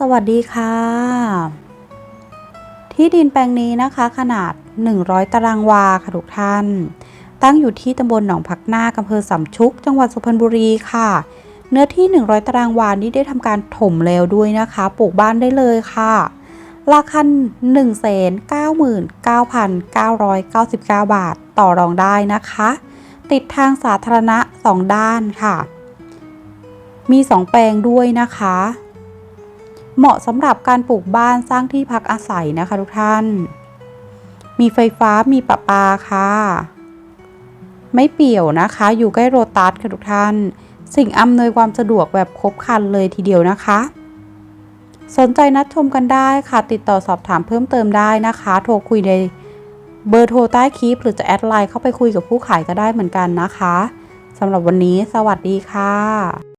สวัสดีค่ะ ที่ดินแปลงนี้นะคะขนาด 100 ตารางวาค่ะทุกท่าน ตั้งอยู่ที่ตำบลหนองผักนาอำเภอสำชุก จังหวัดสุพรรณบุรีค่ะ เนื้อที่ 100 ตารางวานี้ได้ทำการถมแล้วด้วยนะคะ ปลูกบ้านได้เลยค่ะ ราคา199,999 บาทต่อรองได้นะคะ ติดทางสาธารณะ 2 ด้านค่ะ มี 2 แปลงด้วยนะคะ เหมาะสำหรับการปลูกบ้านสร้างที่พักอาศัยนะคะทุกท่าน มีไฟฟ้ามีประปาค่ะ ไม่เปี่ยวนะคะ อยู่ใกล้โรตัสค่ะทุกท่าน สิ่งอำนวยความสะดวกแบบครบครันเลยทีเดียวนะคะ สนใจนัดชมกันได้ค่ะ ติดต่อสอบถามเพิ่มเติมได้นะคะ โทรคุยในเบอร์โทรใต้คลิป หรือจะแอดไลน์เข้าไปคุยกับผู้ขายก็ได้เหมือนกันนะคะสำหรับวันนี้ สวัสดีค่ะ